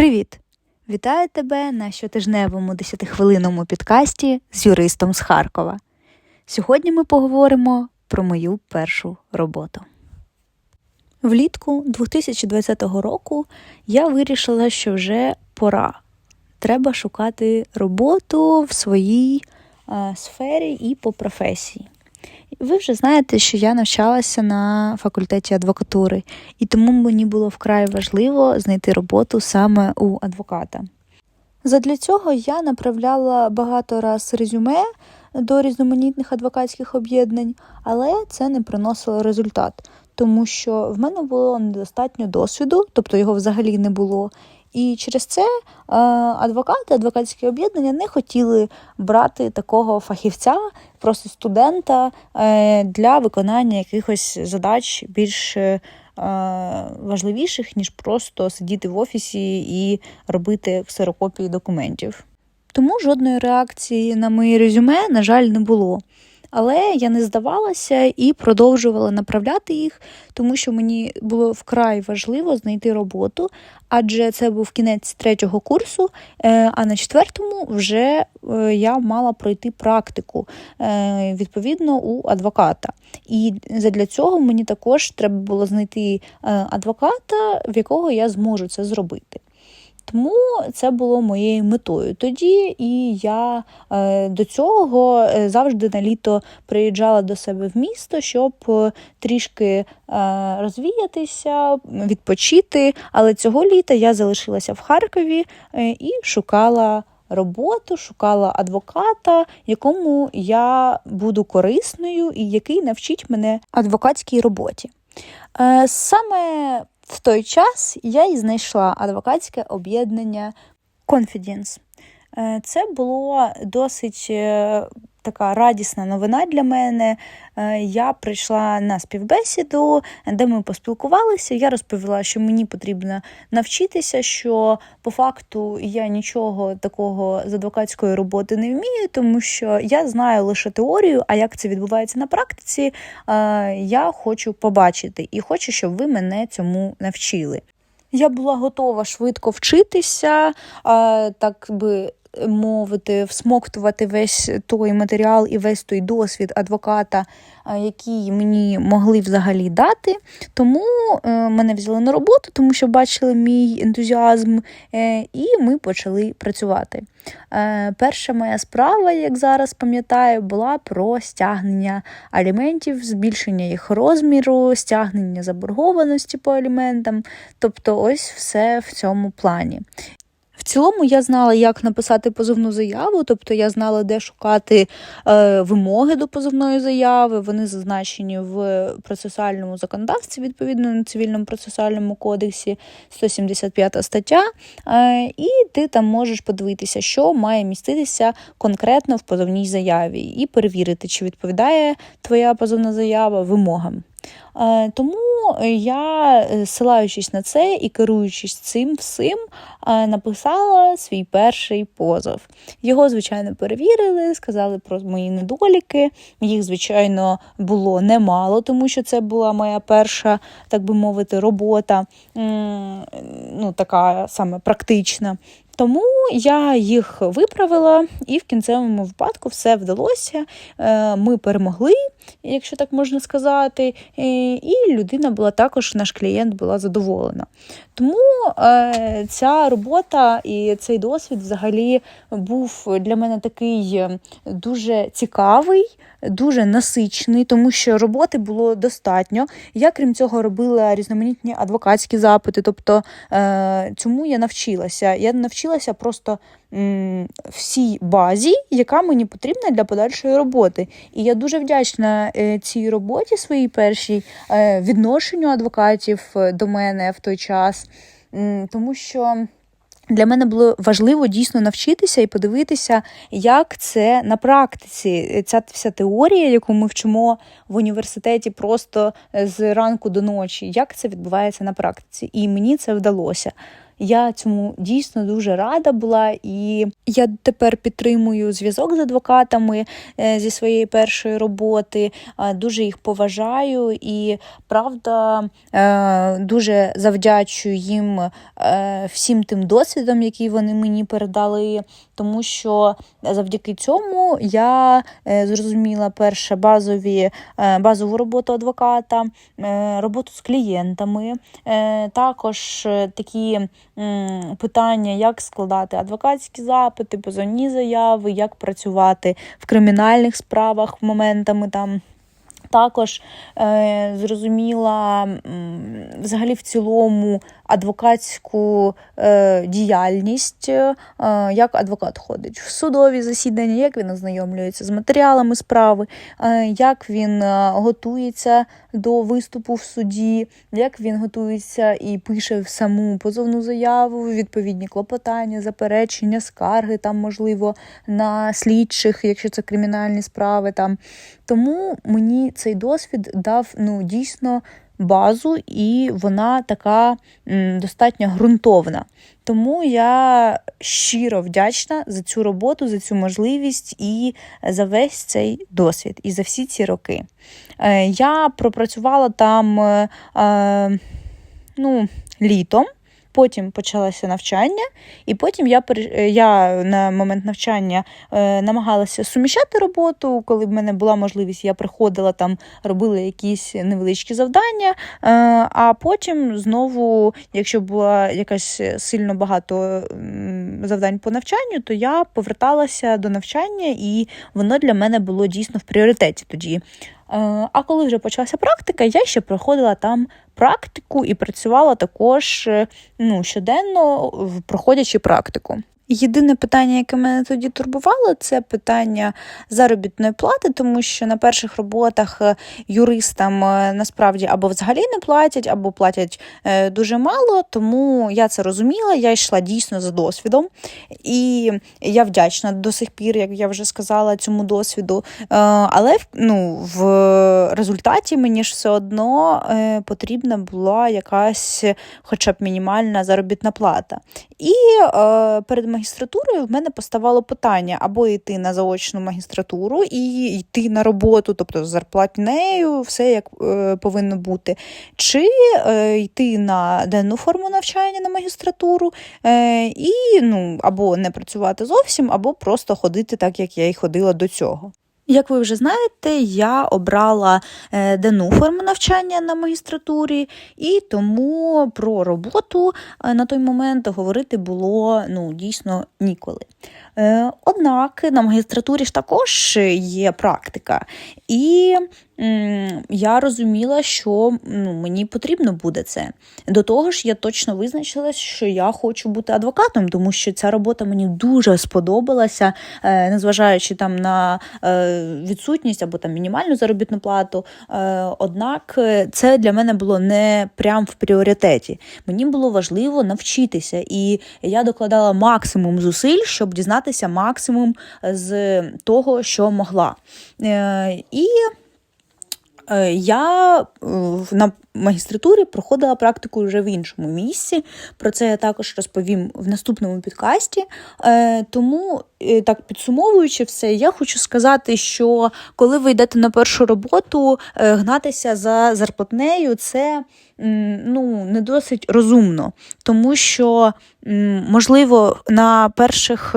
Привіт! Вітаю тебе на щотижневому 10-хвилинному підкасті з юристом з Харкова. Сьогодні ми поговоримо про мою першу роботу. Влітку 2020 року я вирішила, що вже пора. Треба шукати роботу в своїй е, сфері і по професії. Ви вже знаєте, що я навчалася на факультеті адвокатури, і тому мені було вкрай важливо знайти роботу саме у адвоката. Задля цього я направляла багато раз резюме до різноманітних адвокатських об'єднань, але це не приносило результат, тому що в мене було недостатньо досвіду, тобто його взагалі не було. І через це е, адвокати, адвокатські об'єднання не хотіли брати такого фахівця, просто студента е, для виконання якихось задач більш е, важливіших, ніж просто сидіти в офісі і робити ксерокопії документів. Тому жодної реакції на мої резюме, на жаль, не було. Але я не здавалася і продовжувала направляти їх, тому що мені було вкрай важливо знайти роботу, адже це був кінець третього курсу, е, а на четвертому вже е, я мала пройти практику е, відповідно у адвоката. І для цього мені також треба було знайти адвоката, в якого я зможу це зробити. Тому це було моєю метою тоді, і я е, до цього е, завжди на літо приїжджала до себе в місто, щоб е, трішки розвіятися, відпочити. Але цього літа я залишилася в Харкові і шукала. Роботу шукала адвоката, якому я буду корисною і який навчить мене адвокатській роботі. Саме в той час я і знайшла адвокатське об'єднання Confidence. Е, це було досить е, така радісна новина для мене. Е, я прийшла на співбесіду, де ми поспілкувалися. Я розповіла, що мені потрібно навчитися, що по факту я нічого такого з адвокатської роботи не вмію, тому що я знаю лише теорію, а як це відбувається на практиці, я хочу побачити і хочу, щоб ви мене цьому навчили. Я була готова швидко вчитися, так би мовити, всмоктувати весь той матеріал і весь той досвід адвоката, який мені могли взагалі дати. Тому е, мене взяли на роботу, тому що бачили мій ентузіазм, е, і ми почали працювати. Е, перша моя справа, як зараз пам'ятаю, була про стягнення аліментів, збільшення їх розміру, стягнення заборгованості по аліментам, тобто ось все в цьому плані. Цілому я знала, як написати позовну заяву, тобто я знала, де шукати е, вимоги до позовної заяви. Вони зазначені в процесуальному законодавстві, відповідно на цивільному процесуальному кодексі 175 стаття. Е, і ти там можеш подивитися, що має міститися конкретно в позовній заяві, і перевірити, чи відповідає твоя позовна заява вимогам. Е, тому я, е, силаючись на це і керуючись цим всім, е, написала свій перший позов. Його, звичайно, перевірили, сказали про мої недоліки. Їх, звичайно, було немало, тому що це була моя перша, так би мовити, робота, ну, така саме практична. Тому я їх виправила, і в кінцевому випадку все вдалося. Е, ми перемогли, якщо так можна сказати, е, і людина була також, наш клієнт була задоволена. Тому е, ця робота і цей досвід взагалі був для мене такий дуже цікавий дуже насичений, тому що роботи було достатньо. Я, крім цього, робила різноманітні адвокатські запити. Тобто цьому я навчилася. Я навчилася просто м, всій базі, яка мені потрібна для подальшої роботи. І я дуже вдячна е, цій роботі своїй першій е, відношенню адвокатів е, до мене в той час, тому що. Для мене було важливо дійсно навчитися і подивитися, як це на практиці. Ця вся теорія, яку ми вчимо в університеті просто з ранку до ночі, як це відбувається на практиці. І мені це вдалося. Я цьому дійсно дуже рада була, і я тепер підтримую зв'язок з адвокатами е, зі своєї першої роботи. Дуже їх поважаю і правда е, дуже завдячую їм е, всім тим досвідом, який вони мені передали, тому що завдяки цьому я зрозуміла перше базові, базову роботу адвоката, роботу з клієнтами, також такі питання, як складати адвокатські запити, позовні заяви, як працювати в кримінальних справах моментами там. Також е, зрозуміла взагалі в цілому адвокатську е, діяльність, е, як адвокат ходить в судові засідання, як він ознайомлюється з матеріалами справи, е, як він е, готується до виступу в суді, як він готується і пише в саму позовну заяву, відповідні клопотання, заперечення, скарги там, можливо, на слідчих, якщо це кримінальні справи. Там. Тому мені цей досвід дав ну, дійсно базу, і вона така достатньо ґрунтовна. Тому я щиро вдячна за цю роботу, за цю можливість і за весь цей досвід, і за всі ці роки. Е, Я пропрацювала там е, е, ну, літом. Потім почалося навчання, і потім я е, я на момент навчання е, намагалася суміщати роботу. Коли в мене була можливість, я приходила там, робила якісь невеличкі завдання. Е, а потім знову, якщо було якась сильно багато завдань по навчанню, то я поверталася до навчання, і воно для мене було дійсно в пріоритеті тоді. Е, А коли вже почалася практика, я ще проходила там практику і працювала також е, ну, щоденно, проходячи практику. Єдине питання, яке мене тоді турбувало, це питання заробітної плати, тому що на перших роботах е, юристам е, насправді або взагалі не платять, або платять е, дуже мало. Тому я це розуміла, я йшла дійсно за досвідом, і я вдячна до сих пір, як я вже сказала, цьому досвіду. Але ну, в результаті мені ж все одно потрібна була якась, хоча б мінімальна заробітна плата. І перед магістратурою в мене поставало питання або йти на заочну магістратуру і йти на роботу, тобто з зарплатнею, все як е, повинно бути, чи е, йти на денну форму навчання на магістратуру, е, і ну, або не працювати зовсім, або просто ходити так, як я й ходила до цього. Як ви вже знаєте, я обрала е, денну форму навчання на магістратурі, і тому про роботу е, на той момент говорити було ну, дійсно ніколи. Е, Однак на магістратурі ж також є практика, і я розуміла, що ну, мені потрібно буде це. До того ж, я точно визначилась, що я хочу бути адвокатом, тому що ця робота мені дуже сподобалася, е, незважаючи там на е, відсутність або там мінімальну заробітну плату. Е, Однак це для мене було не прям в пріоритеті. Мені було важливо навчитися, і я докладала максимум зусиль, щоб дізнатися максимум з того, що могла. І Я е, на магістратурі проходила практику вже в іншому місці. Про це я також розповім в наступному підкасті. Е, Тому, е, так підсумовуючи все, я хочу сказати, що коли ви йдете на першу роботу, е, гнатися за зарплатнею це ну, не досить розумно, тому що, можливо, на перших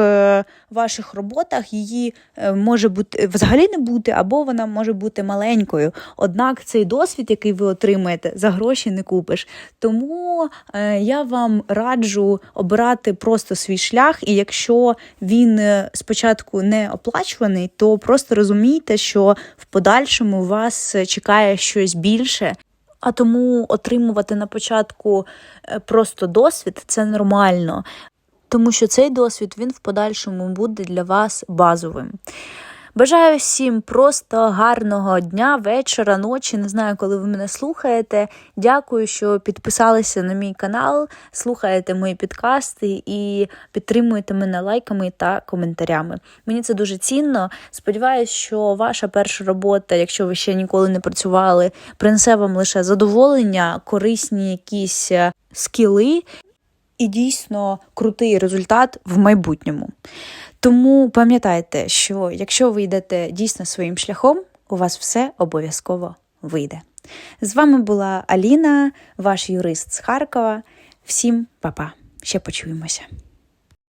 ваших роботах її може бути взагалі не бути, або вона може бути маленькою. Однак цей досвід, який ви отримаєте, за гроші не купиш. Тому е, я вам раджу обирати просто свій шлях, і якщо він е, спочатку не оплачуваний, то просто розумійте, що в подальшому вас е, чекає щось більше. А тому отримувати на початку е, просто досвід це нормально, тому що цей досвід він в подальшому буде для вас базовим. Бажаю всім просто гарного дня, вечора, ночі. Не знаю, коли ви мене слухаєте. Дякую, що підписалися на мій канал, слухаєте мої підкасти і підтримуєте мене лайками та коментарями. Мені це дуже цінно. Сподіваюсь, що ваша перша робота, якщо ви ще ніколи не працювали, принесе вам лише задоволення, корисні якісь е, скіли. і дійсно крутий результат в майбутньому. Тому пам'ятайте, що якщо ви йдете дійсно своїм шляхом, у вас все обов'язково вийде. З вами була Аліна, ваш юрист з Харкова. Всім па-па. Ще почуємося.